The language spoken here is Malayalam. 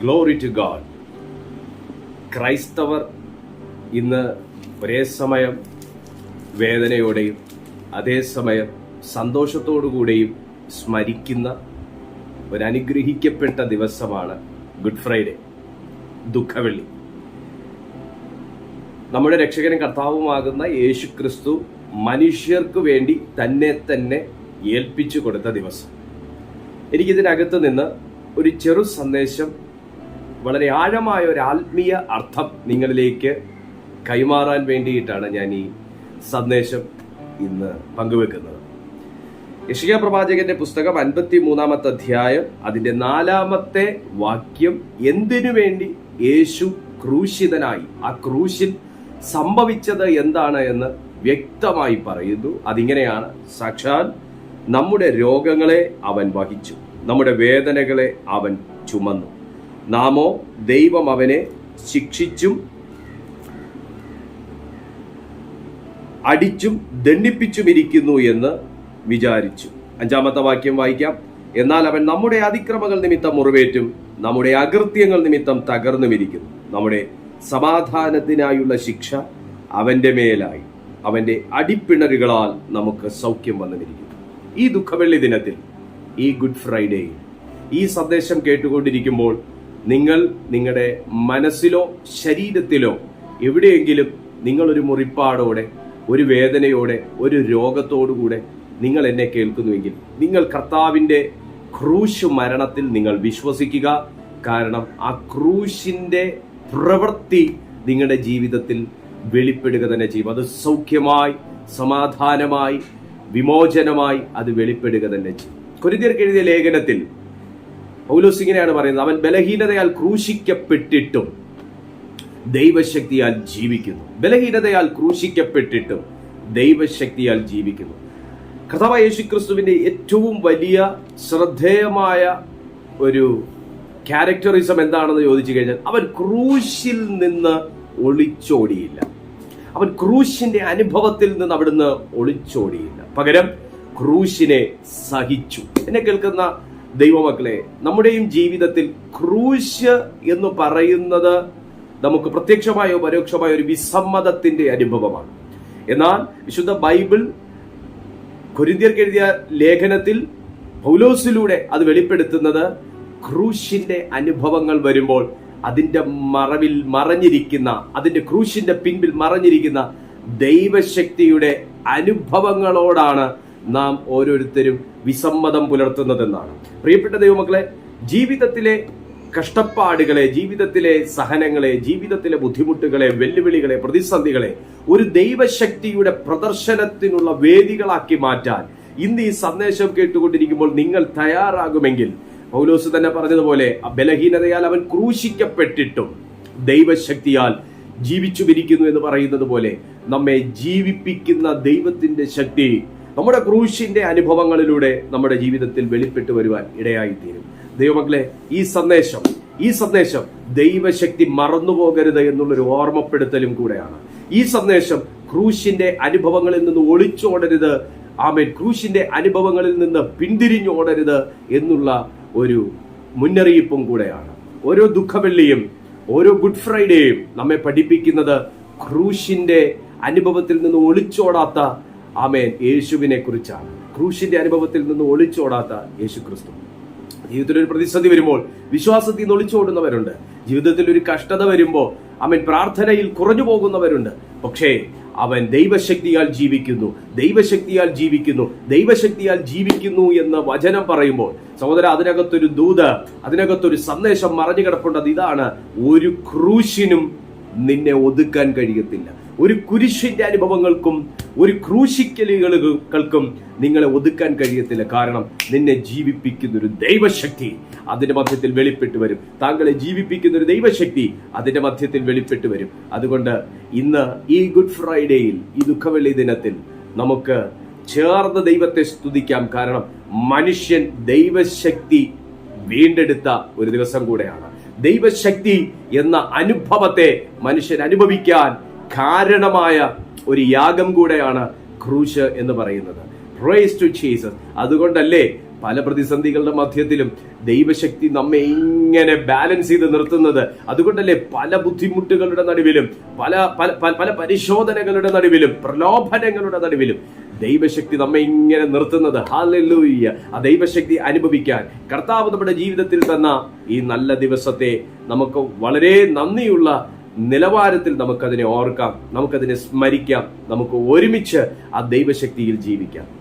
ഗ്ലോറി ടു ഗാഡ് ക്രൈസ്തവർ ഇന്ന് ഒരേ സമയം വേദനയോടെയും അതേസമയം സന്തോഷത്തോടുകൂടെയും സ്മരിക്കുന്ന ഒരനുഗ്രഹിക്കപ്പെട്ട ദിവസമാണ് ഗുഡ് ഫ്രൈഡേ ദുഃഖവെള്ളി. നമ്മുടെ രക്ഷകനും കർത്താവുമാകുന്ന യേശു ക്രിസ്തു മനുഷ്യർക്ക് വേണ്ടി തന്നെ തന്നെ ഏൽപ്പിച്ചു കൊടുത്ത ദിവസം. എനിക്കിതിനകത്ത് നിന്ന് ഒരു ചെറു സന്ദേശം വളരെ ആഴമായ ഒരു ആത്മീയ അർത്ഥം നിങ്ങളിലേക്ക് കൈമാറാൻ വേണ്ടിയിട്ടാണ് ഞാൻ ഈ സന്ദേശം ഇന്ന് പങ്കുവെക്കുന്നത്. യഷിയ പ്രവാചകന്റെ പുസ്തകം അൻപത്തി മൂന്നാമത്തെ അധ്യായം അതിന്റെ നാലാമത്തെ വാക്യം എന്തിനു വേണ്ടി യേശു ക്രൂശിതനായി? ആ ക്രൂശിൽ സംഭവിച്ചത് എന്താണ് എന്ന് വ്യക്തമായി പറയുന്നു. അതിങ്ങനെയാണ് സാക്ഷാൽ നമ്മുടെ രോഗങ്ങളെ അവൻ വഹിച്ചു നമ്മുടെ വേദനകളെ അവൻ ചുമന്നു. നാമോ ദൈവം അവനെ ശിക്ഷിച്ചും അടിച്ചും ദണ്ഡിപ്പിച്ചും ഇരിക്കുന്നു എന്ന് വിചാരിച്ചു. അഞ്ചാമത്തെ വാക്യം വായിക്കാം. എന്നാൽ അവൻ നമ്മുടെ അതിക്രമങ്ങൾ നിമിത്തം മുറിവേറ്റും നമ്മുടെ അകൃത്യങ്ങൾ നിമിത്തം തകർന്നും ഇരിക്കുന്നു നമ്മുടെ സമാധാനത്തിനായുള്ള ശിക്ഷ അവന്റെ മേലായി. അവന്റെ അടിപ്പിണരുകളാൽ നമുക്ക് സൗഖ്യം വന്നിരിക്കുന്നു ഈ ദുഃഖവെള്ളി ദിനത്തിൽ ഈ ഗുഡ് ഫ്രൈഡേയിൽ ഈ സന്ദേശം കേട്ടുകൊണ്ടിരിക്കുമ്പോൾ നിങ്ങൾ നിങ്ങളുടെ മനസ്സിലോ ശരീരത്തിലോ എവിടെയെങ്കിലും നിങ്ങളൊരു മുറിപ്പാടോടെ ഒരു വേദനയോടെ ഒരു രോഗത്തോടുകൂടെ നിങ്ങൾ എന്നെ കേൾക്കുന്നുവെങ്കിൽ നിങ്ങൾ കർത്താവിന്റെ ക്രൂശ് മരണത്തിൽ നിങ്ങൾ വിശ്വസിക്കുക. കാരണം ആ ക്രൂശിന്റെ പ്രവൃത്തി നിങ്ങളുടെ ജീവിതത്തിൽ വെളിപ്പെടുക തന്നെ ചെയ്യും. അത് സൗഖ്യമായി സമാധാനമായി വിമോചനമായി അത് വെളിപ്പെടുക തന്നെ ചെയ്യും. കൊരിന്തിയർക്ക് എഴുതിയ ലേഖനത്തിൽ പൗലോസ് ഇങ്ങനെയാണ് പറയുന്നത്. അവൻ ബലഹീനതയാൽ ക്രൂശിക്കപ്പെട്ടിട്ടും ദൈവശക്തിയാൽ ജീവിക്കുന്നു. ബലഹീനതയാൽ ക്രൂശിക്കപ്പെട്ടിട്ടും ദൈവശക്തിയാൽ ജീവിക്കുന്നു. കഥാവ യേശുക്രിസ്തുവിന്റെ ഏറ്റവും വലിയ ശ്രദ്ധേയമായ ഒരു ക്യാരക്ടറിസം എന്താണെന്ന് ചോദിച്ചു കഴിഞ്ഞാൽ അവൻ ക്രൂശിൽ നിന്ന് ഒളിച്ചോടിയില്ല. അവൻ ക്രൂശിന്റെ അനുഭവത്തിൽ നിന്ന് അവിടുന്ന് ഒളിച്ചോടിയില്ല. പകരം ക്രൂശിനെ സഹിച്ചു. എന്നെ കേൾക്കുന്ന ദൈവമക്കളെ നമ്മുടെയും ജീവിതത്തിൽ ക്രൂശ് എന്ന് പറയുന്നത് നമുക്ക് പ്രത്യക്ഷമായോ പരോക്ഷമായോ ഒരു വിസമ്മതത്തിന്റെ അനുഭവമാണ്. എന്നാൽ വിശുദ്ധ ബൈബിൾ കൊരിന്തിയർക്ക് എഴുതിയ ലേഖനത്തിൽ പൗലോസിലൂടെ അത് വെളിപ്പെടുത്തുന്നത് ക്രൂശിന്റെ അനുഭവങ്ങൾ വരുമ്പോൾ അതിന്റെ മറവിൽ മറഞ്ഞിരിക്കുന്ന അതിന്റെ ക്രൂശിന്റെ പിൻപിൽ മറഞ്ഞിരിക്കുന്ന ദൈവശക്തിയുടെ അനുഭവങ്ങളോടാണ് നാം ഓരോരുത്തരും വിസമ്മതം പുലർത്തുന്നതെന്നാണ്. പ്രിയപ്പെട്ട ദൈവമക്കളെ ജീവിതത്തിലെ കഷ്ടപ്പാടുകളെ ജീവിതത്തിലെ സഹനങ്ങളെ ജീവിതത്തിലെ ബുദ്ധിമുട്ടുകളെ വെല്ലുവിളികളെ പ്രതിസന്ധികളെ ഒരു ദൈവശക്തിയുടെ പ്രദർശനത്തിനുള്ള വേദികളാക്കി മാറ്റാൻ ഇന്ന് ഈ സന്ദേശം കേട്ടുകൊണ്ടിരിക്കുമ്പോൾ നിങ്ങൾ തയ്യാറാകുമെങ്കിൽ പൗലോസ് തന്നെ പറഞ്ഞതുപോലെ ബലഹീനതയാൽ അവൻ ക്രൂശിക്കപ്പെട്ടിട്ടും ദൈവശക്തിയാൽ ജീവിച്ചു വിരിക്കുന്നു എന്ന് പറയുന്നത് പോലെ നമ്മെ ജീവിപ്പിക്കുന്ന ദൈവത്തിന്റെ ശക്തി നമ്മുടെ ക്രൂശിന്റെ അനുഭവങ്ങളിലൂടെ നമ്മുടെ ജീവിതത്തിൽ വെളിപ്പെട്ടു വരുവാൻ ഇടയായിത്തീരും. ദൈവമക്കളെ ഈ സന്ദേശം ഈ സന്ദേശം ദൈവശക്തി മറന്നുപോകരുത് എന്നുള്ളൊരു ഓർമ്മപ്പെടുത്തലും കൂടെയാണ്. ഈ സന്ദേശം ക്രൂശിന്റെ അനുഭവങ്ങളിൽ നിന്ന് ഒളിച്ചോടരുത് ആമേൻ ക്രൂശിന്റെ അനുഭവങ്ങളിൽ നിന്ന് പിന്തിരിഞ്ഞോടരുത് എന്നുള്ള ഒരു മുന്നറിയിപ്പും കൂടെയാണ്. ഓരോ ദുഃഖവെള്ളിയും ഓരോ ഗുഡ് ഫ്രൈഡേയും നമ്മെ പഠിപ്പിക്കുന്നത് ക്രൂശിന്റെ അനുഭവത്തിൽ നിന്ന് ഒളിച്ചോടാത്ത ആമേൻ. യേശുവിനെ കുറിച്ചാണ് ക്രൂശിന്റെ അനുഭവത്തിൽ നിന്ന് ഒളിച്ചോടാത്ത യേശു ക്രിസ്തു ജീവിതത്തിൽ ഒരു പ്രതിസന്ധി വരുമ്പോൾ വിശ്വാസത്തിൽ നിന്ന് ഒളിച്ചോടുന്നവരുണ്ട്. ജീവിതത്തിൽ ഒരു കഷ്ടത വരുമ്പോൾ അവൻ പ്രാർത്ഥനയിൽ കുറഞ്ഞു പോകുന്നവരുണ്ട്. പക്ഷേ അവൻ ദൈവശക്തിയാൽ ജീവിക്കുന്നു. ദൈവശക്തിയാൽ ജീവിക്കുന്നു. ദൈവശക്തിയാൽ ജീവിക്കുന്നു എന്ന് വചനം പറയുമ്പോൾ സഹോദര അതിനകത്തൊരു ദൂത് അതിനകത്തൊരു സന്ദേശം മറഞ്ഞു കിടപ്പുണ്ടത് ഇതാണ് ഒരു ക്രൂശിനും നിന്നെ ഒതുക്കാൻ കഴിയത്തില്ല. ഒരു കുരിശിന്റെ അനുഭവങ്ങൾക്കും ഒരു ക്രൂശിക്കലുകൾക്കും നിങ്ങളെ ഒതുക്കാൻ കഴിയത്തില്ല. കാരണം നിന്നെ ജീവിപ്പിക്കുന്ന ഒരു ദൈവശക്തി അതിന്റെ മധ്യത്തിൽ വെളിപ്പെട്ടു വരും. താങ്കളെ ജീവിപ്പിക്കുന്ന ഒരു ദൈവശക്തി അതിന്റെ മധ്യത്തിൽ വെളിപ്പെട്ടു വരും. അതുകൊണ്ട് ഇന്ന് ഈ ഗുഡ് ഫ്രൈഡേയിൽ ഈ ദുഃഖവെള്ളി ദിനത്തിൽ നമുക്ക് ചേർന്ന് ദൈവത്തെ സ്തുതിക്കാം. കാരണം മനുഷ്യൻ ദൈവശക്തി വീണ്ടെടുത്ത ഒരു ദിവസം കൂടെയാണ്. ദൈവശക്തി എന്ന അനുഭവത്തെ മനുഷ്യൻ അനുഭവിക്കാൻ കാരണമായ ഒരു യാഗം കൂടെയാണ് ക്രൂശ് എന്ന് പറയുന്നത്. പ്രേസ് ടു ജീസസ് അതുകൊണ്ടല്ലേ പല പ്രതിസന്ധികളുടെ മധ്യത്തിലും ദൈവശക്തി നമ്മെ ഇങ്ങനെ ബാലൻസ് ചെയ്ത് നിർത്തുന്നത്. അതുകൊണ്ടല്ലേ പല ബുദ്ധിമുട്ടുകളുടെ നടുവിലും പല പല പല- പരിശോധനകളുടെ നടുവിലും പ്രലോഭനങ്ങളുടെ നടുവിലും ദൈവശക്തി നമ്മെ ഇങ്ങനെ നിർത്തുന്നത്. ഹാലൂയ്യ ആ ദൈവശക്തി അനുഭവിക്കാൻ കർത്താവ് നമ്മുടെ ജീവിതത്തിൽ തന്ന ഈ നല്ല ദിവസത്തെ നമുക്ക് വളരെ നന്ദിയുള്ള നിലവാരത്തിൽ നമുക്കതിനെ ഓർക്കാം നമുക്കതിനെ സ്മരിക്കാം നമുക്ക് ഒരുമിച്ച് ആ ദൈവശക്തിയിൽ ജീവിക്കാം.